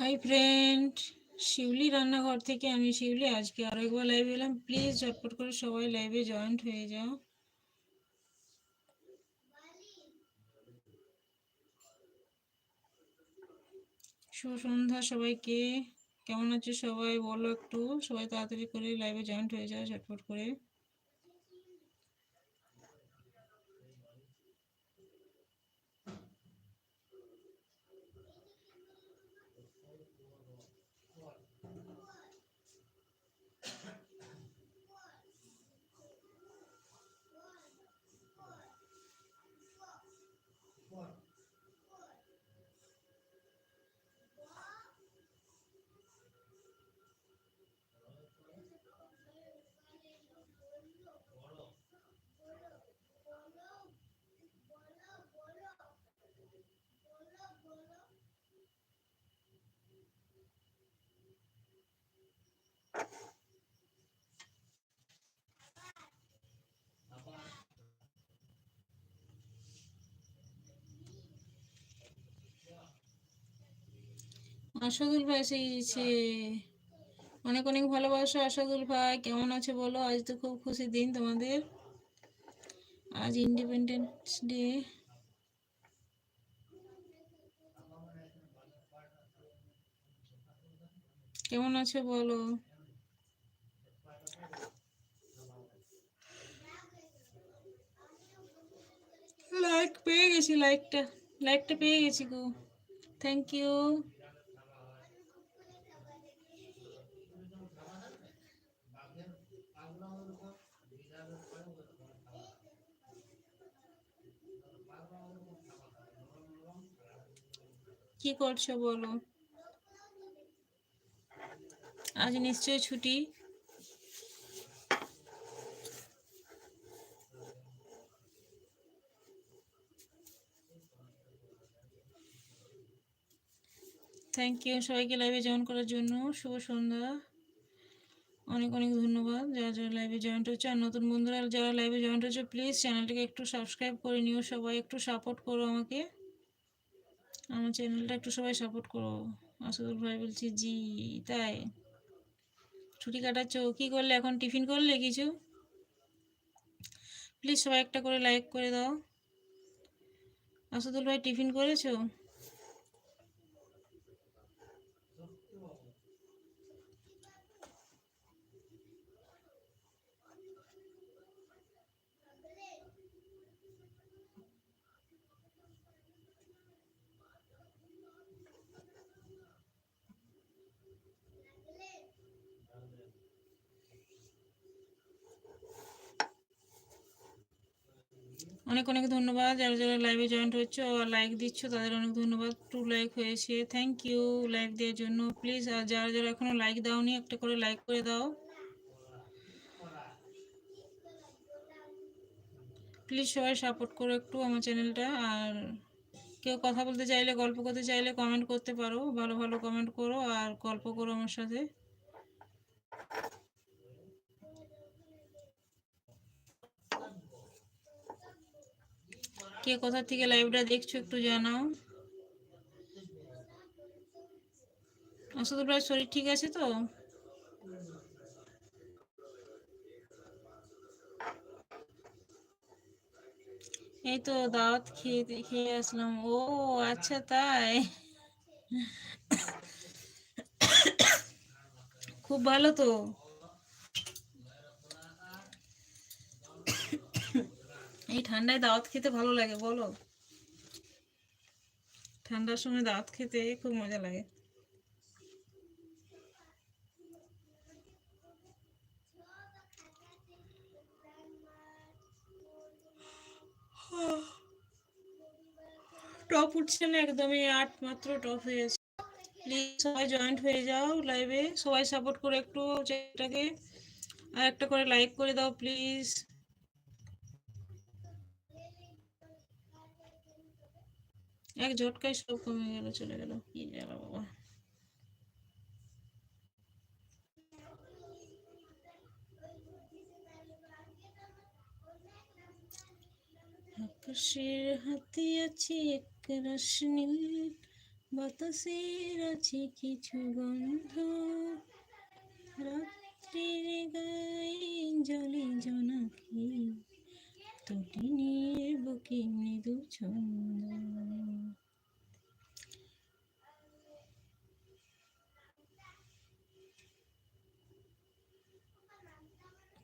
Hi friend, শিউলি রান্নাঘর থেকে আমি শিউলি আজকে আরও একবার লাইভে এলাম। প্লিজ ঝটপট করে সবাই লাইভে জয়েন্ট হয়ে যাও। শুভ সন্ধ্যা সবাইকে। কেমন আছে সবাই? বলো একটু। সবাই তাড়াতাড়ি করে লাইভে জয়েন্ট হয়ে যাও ঝটপট করে। আশাদুল ভাই এসেছে অনেক অনেক ভালোবাসা। আশাদুল ভাই, কেমন আছে বলো? আজ তো খুব খুশি দিন তোমাদের। আজ ইন্ডিপেন্ডেন্স ডে কেমন আছে বলো? লাইক পেয়ে গেছি লাইকটা লাইকটা পেয়ে গেছি গো। থ্যাংক ইউ কি করছ বলো? আজ নিশ্চয়ই ছুটি। থ্যাংক ইউ সবাইকে লাইভে জয়েন করার জন্য। শুভ সন্ধ্যা। অনেক অনেক ধন্যবাদ। যারা যারা লাইভে জয়েন্ট হচ্ছে আর নতুন বন্ধুরা, যারা লাইভে জয়েন্ট হচ্ছে প্লিজ চ্যানেলটাকে একটু সাবস্ক্রাইব করে নিও। সবাই একটু সাপোর্ট করো আমাকে। আমার চ্যানেলটা একটু সবাই সাপোর্ট করো। আসাদুল ভাই বলছি, জি, তাই। ছুটি কাটাচ্ছ, কি করলে এখন? টিফিন করলে কিছু? প্লিজ সবাই একটা করে লাইক করে দাও। আসাদুল ভাই, টিফিন করেছ? অনেক অনেক ধন্যবাদ। যারা যারা লাইভে জয়েন্ট হচ্ছে ও লাইক দিচ্ছ, তাদের অনেক ধন্যবাদ। টু লাইক হয়েছে। থ্যাংক ইউ লাইক দেওয়ার জন্য। প্লিজ আর যারা যারা এখনও লাইক দাওনি, একটা করে লাইক করে দাও। প্লিজ সবাই সাপোর্ট করো একটু আমার চ্যানেলটা আর কেউ কথা বলতে চাইলে, গল্প করতে চাইলে কমেন্ট করতে পারো। ভালো ভালো কমেন্ট করো আর গল্প করো আমার সাথে। কে কোথা থেকে লাইভটা দেখছ একটু জানাও। আসাদুল ভাই শরীর ঠিক আছে তো? এই তো দাওয়াত খেয়ে খেয়ে আসলাম। ও আচ্ছা তাই। খুব ভালো তো? এই ঠান্ডায় দাওয়াত খেতে ভালো লাগে, বলো। ঠান্ডার সময় দাওয়াত খেতে খুব মজা লাগে। টপ উঠছে না একদমই, আট মাত্র টপ হয়ে আছে প্লিজ সবাই জয়েন্ট হয়ে যাও লাইভে সবাই সাপোর্ট করে একটু চ্যানেলটাকে আর একটা করে লাইক করে দাও প্লিজ এক ঝটকায় সব কমে গেল, চলে গেল। কি জ্বালা বাবা। আকাশের হাতে আছে এক রাশ নীল, বাতাসের আছে কিছু গন্ধ। রাত্রির গায়ে জলে জনাকি তটিনীর বুকে মৃদু ছন্দ।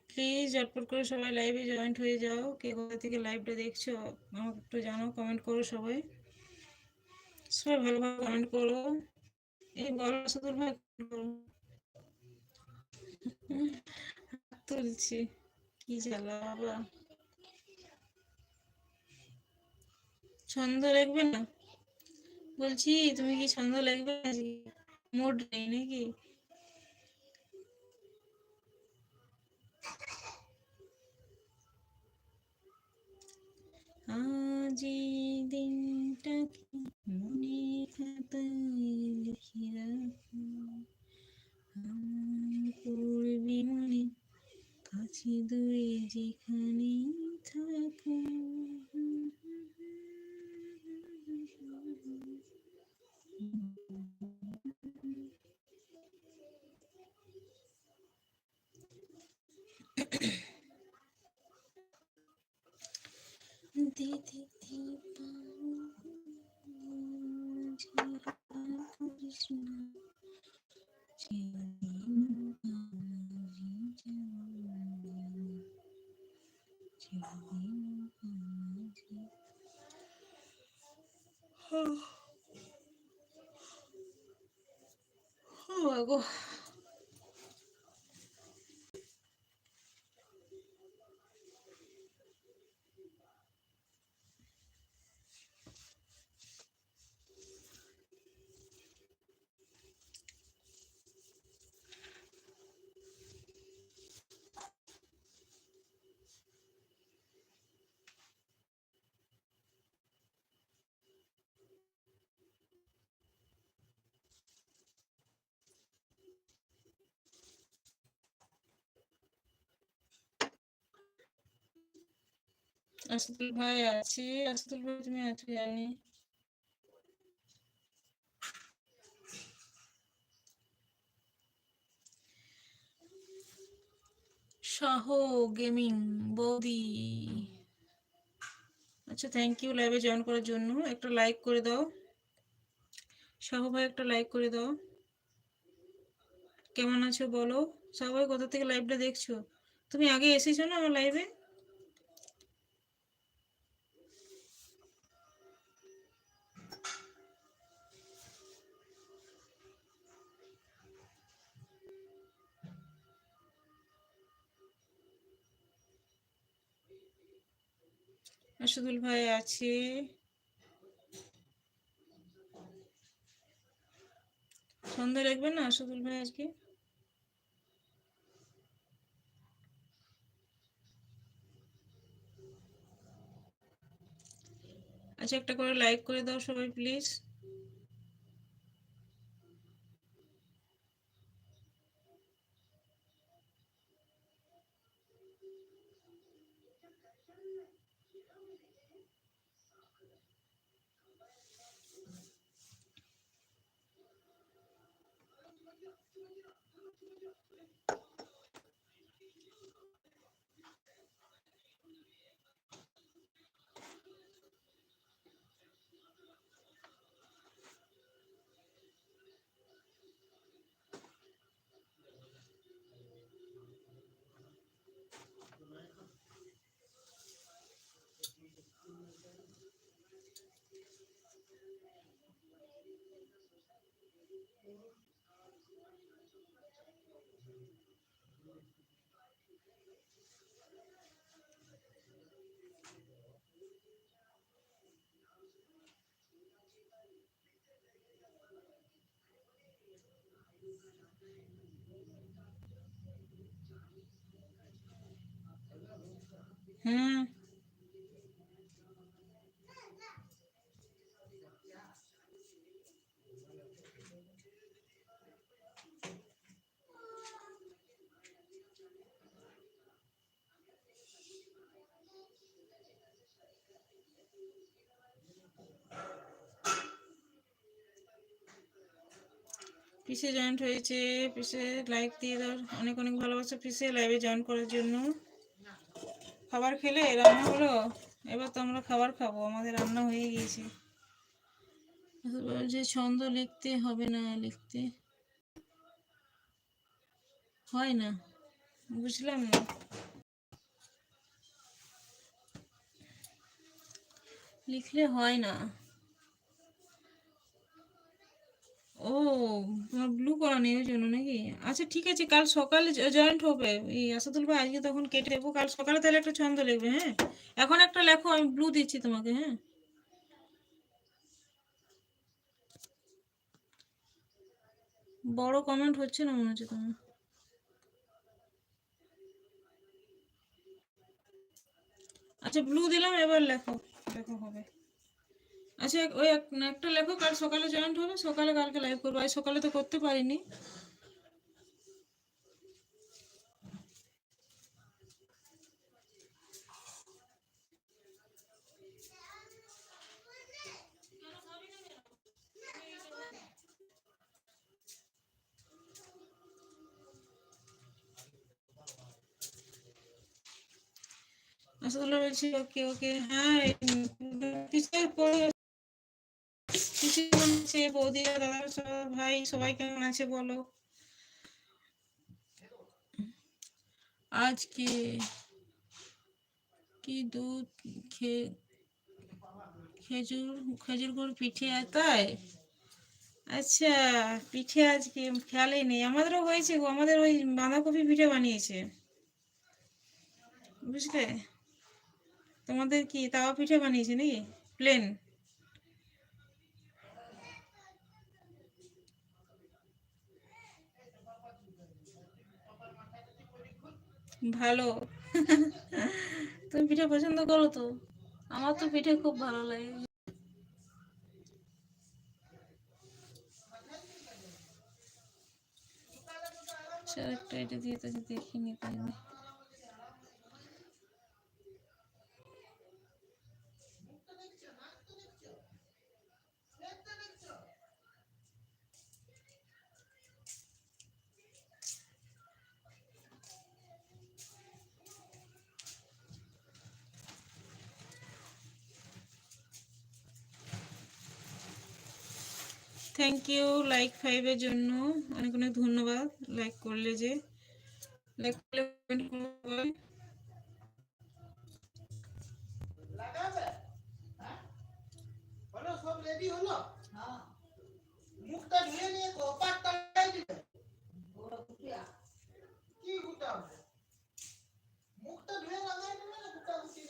প্লিজ ঝটপট করে সবাই লাইভে জয়েন্ট হয়ে যাও। কে কোথা থেকে লাইভটা দেখছ, আমাকে একটু জানাও কমেন্ট করো সবাই। সবাই ভালোভাবে কমেন্ট করো। এই বলো সুদূর ভাই তুলছি। কি জ্বালা বাবা। ছন্দ লাগবে না? বলছি, তুমি কি ছন্দ লিখবে মোড নেই নাকি? আজ এই দিনটাকে মনে খাতায় লিখে রাখো পড়বি মনে কাছে দূরে যেখানে থাকো Google আসাদুল ভাই আছি আসাদুল ভাই, তুমি আছো জানি। শাহ গেমিং বৌদি। আচ্ছা থ্যাংক ইউ লাইভে জয়েন করার জন্য। একটা লাইক করে দাও। শাহ ভাই, একটা লাইক করে দাও। কেমন আছো বলো? সবাই কোথা থেকে লাইভটা দেখছ? তুমি আগে এসেছ না আমার লাইভে আসাদুল ভাই আছে। সন্ধ্যা রাখবেন না আসাদুল ভাই আজকে? আচ্ছা একটা করে লাইক করে দাও সবাই, প্লিজ। Thank you. হুম পিসে জয়েন্ট হয়েছে পিসে লাইক দিয়ে দাও অনেক অনেক ভালোবাসা পিসে লাইভে জয়েন করার জন্য। খাবার খেলে রান্না হলো এবার তো আমরা খাবার খাব আমাদের রান্না হয়ে গিয়েছে। যে ছন্দ লিখতে হবে না লিখতে। হয় না। বুঝলাম না। লিখলে হয় না। ও ব্লু করা নেই ওই জন্য নাকি? আচ্ছা ঠিক আছে, কাল সকালে জয়েন্ট হবে। এই আসাদুল ভাই আজকে তখন কেটে দেবো, কাল সকালে তাহলে একটা ছন্দ লিখবে হ্যাঁ? এখন একটা লেখো, আমি ব্লু দিচ্ছি তোমাকে হ্যাঁ? বড় কমেন্ট হচ্ছে না মনে হচ্ছে তোমার? আচ্ছা ব্লু দিলাম, এবার লেখো লেখো হবে। আচ্ছা ওই একটা লেখো কাল সকালে জয়েন্ট হবে, সকালে কালকে লাইভ করব। আজ সকালে তো করতে পারিনি। আসাদুল্লাহ বলছি ওকে ওকে হ্যাঁ পড়ে পিছিয়ে আছে বৌদিরা ভাই সবাই কেমন আছে বলো? আজকে কি দুধ খেজুর খেজুর গুড় পিঠে তাই? আচ্ছা পিঠে আজকে খেয়ালই নেই। আমাদেরও হয়েছে গো, আমাদের ওই বাঁধাকপি পিঠে বানিয়েছে। বুঝলে? তোমাদের কি তাওয়া পিঠে বানিয়েছে নাকি? প্লেন ভালো। তুমি পিঠে পছন্দ করো তো? আমার তো পিঠে খুব ভালো লাগে। একটা এটা দিয়ে তো দেখিনি তাই না থ্যাংক ইউ লাইক ফাইভের জন্য অনেক অনেক ধন্যবাদ। লাইক করলে যে লাইক করলে comment করবে। হলো সব রেডি হলো? মুখটা ধুয়ে নিয়ে কপাট কাটাই দিবে কি গুটা মুখটা ধুয়ে লাগাই দেবে না গুটা গুটি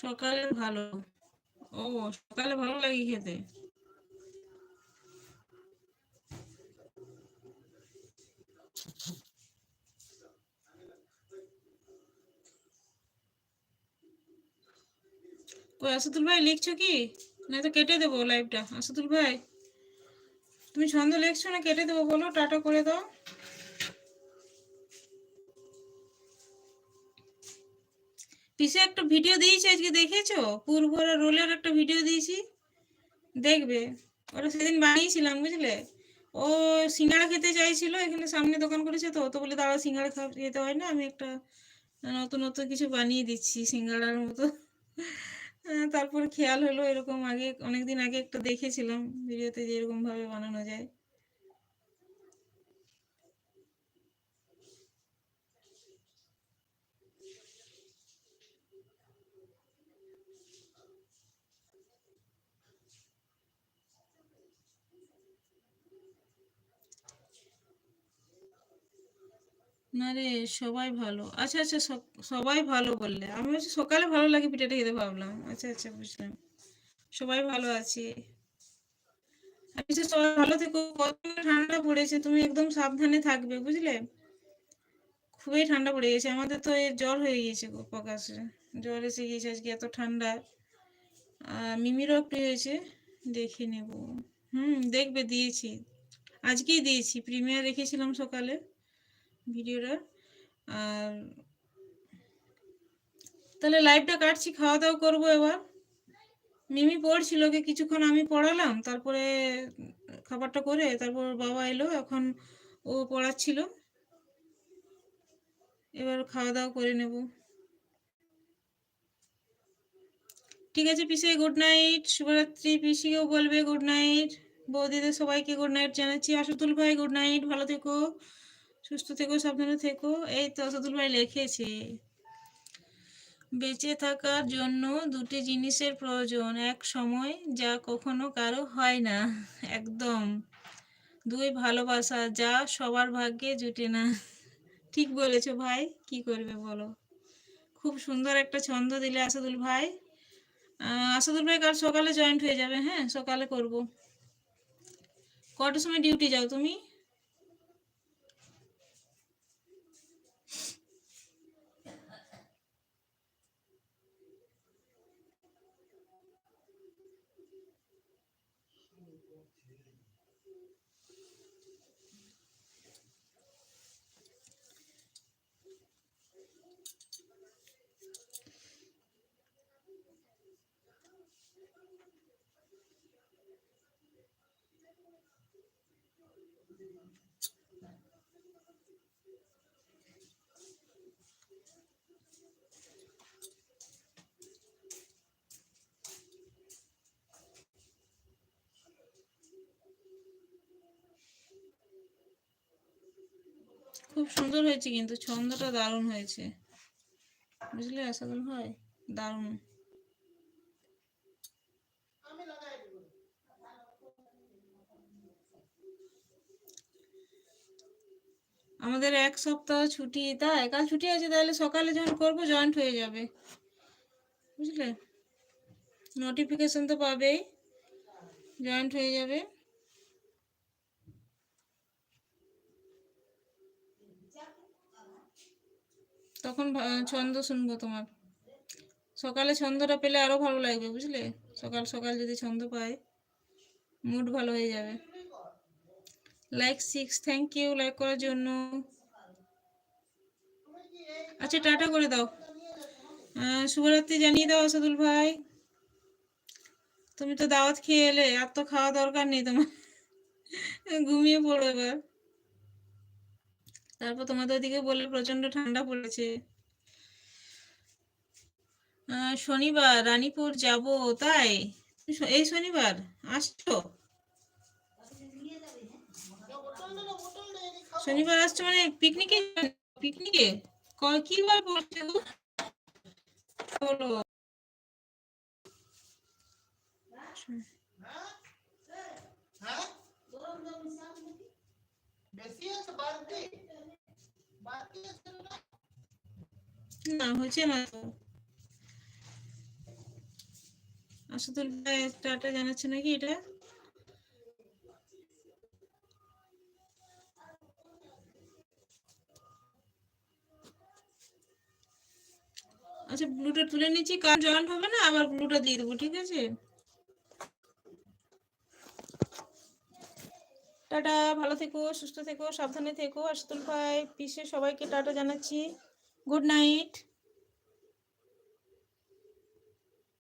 সকালে ভালো। ও, সকালে ভালো লাগে খেতে? ওই আসাদুল ভাই লিখছো কি? না তো কেটে দেবো লাইভটা আসাদুল ভাই, তুমি ছন্দ লিখছো না, কেটে দেবো বলো, টাটা করে দাও। পিছে একটা ভিডিও দিয়েছি আজকে, দেখেছ? পূর্বরা রোলের একটা ভিডিও দিয়েছি। দেখবে। ওটা সেদিন বানিয়েছিলাম, বুঝলে? ও সিঙ্গাড়া খেতে চাইছিল, এখানে সামনে দোকান করেছে তো তো বলে, দাঁড়া সিঙ্গাড়া খাওয়া খেতে হয় না, আমি একটা নতুন নতুন কিছু বানিয়ে দিচ্ছি সিঙ্গাড়ার মতো। তারপর খেয়াল হলো, এরকম আগে, অনেকদিন আগে একটা দেখেছিলাম ভিডিওতে যে এরকম ভাবে বানানো যায়। না রে, সবাই ভালো। আচ্ছা আচ্ছা সব- সবাই ভালো বললে। আমি হচ্ছে সকালে ভালো লাগে পিঠাটা খেতে ভাবলাম। আচ্ছা আচ্ছা বুঝলাম। সবাই ভালো আছে। বিশেষ সবাই ভালো থেকো। কত ঠান্ডা পড়েছে, তুমি একদম সাবধানে থাকবে, বুঝলে? খুবই ঠান্ডা পড়ে গেছে। আমাদের তো জ্বর হয়ে গিয়েছে প্রকাশে জ্বর এসে গিয়েছে আজকে এত ঠান্ডা। মিমিরও একটু হয়েছে। দেখে নেব। হুম, দেখবে, দিয়েছি। আজকেই দিয়েছি। প্রিমিয়ার রেখেছিলাম সকালে। ভিডিওটা। আর তাহলে লাইভটা কাটছি খাওয়া দাওয়া করব এবার। মিমি পড়ছিল ওকে কিছুক্ষণ আমি পড়ালাম, তারপরে খাবারটা করে তারপর বাবা এলো, এখন ও পড়াচ্ছিল। এবার খাওয়া দাওয়া করে নেব। ঠিক আছে পিসে গুড নাইট শুভরাত্রি। পিসিকেও বলবে গুড নাইট বৌদিদের সবাইকে গুড নাইট জানাচ্ছি। আশুতুল ভাই গুড নাইট ভালো থেকো। সুস্থ থেকো, সাবধানে থেকো। এই তো আশুতুল ভাই লিখেছে, বেঁচে থাকার জন্য দুটি জিনিসের প্রয়োজন, এক সময় যা কখনো কারও হয় না। একদম। দুই, ভালোবাসা, যা সবার ভাগ্যে জুটে না। ঠিক বলেছ ভাই, কি করবে বলো? খুব সুন্দর একটা ছন্দ দিলে আসাদুল ভাই। আসাদুল ভাই কাল সকালে জয়েন্ট হয়ে যাবে হ্যাঁ? সকালে করব। কটার সময় ডিউটি যাও তুমি? খুব সুন্দর হয়েছে কিন্তু, ছন্দটা দারুণ হয়েছে। বুঝলে আসাদুল ভাই দারুণ। আমাদের এক সপ্তাহ ছুটি তাই কাল ছুটি আছে, তাহলে সকালে যখন করব জয়েন্ট হয়ে যাবে। বুঝলে? নোটিফিকেশন তো পাবেই। জয়েন্ট হয়ে যাবে। তখন ছন্দ শুনব তোমার। সকালে ছন্দটা পেলে আরও ভালো লাগবে, বুঝলে? সকাল সকাল যদি ছন্দ পাই মুড ভালো হয়ে যাবে। Like six thank you like করার জন্য। আচ্ছা টাটা করে দাও। শুভরাত্রি জানিয়ে দাও, আসাদুল ভাই। তুমি তো দাওয়াত খেয়ে এলে, আর তো খাওয়া দরকার নেই তোমার। ঘুমিয়ে পড়ো এবার। তারপর তোমাদের ওদিকে বললে প্রচণ্ড ঠান্ডা পড়েছে। শনিবার, রানীপুর যাব, তাই? এই শনিবার, আসছো? শনিবার আসছো মানে পিকনিকে পিকনিকে ক- কি বার পড়ছে বলো। হ্যাঁ না? হচ্ছে না তো। আসাদুল ভাই, টাটা জানাচ্ছে নাকি এটা? আচ্ছা ব্লুটা তুলে নিচ্ছি কার জয়েন্ট হবে না, আবার ব্লুটা দিয়ে দেবো, ঠিক আছে? টাটা, ভালো থেকো, সুস্থ থেকো, সাবধানে থেকো। আসতুল ভাই, পিসে সবাইকে টাটা জানাচ্ছি। Good night.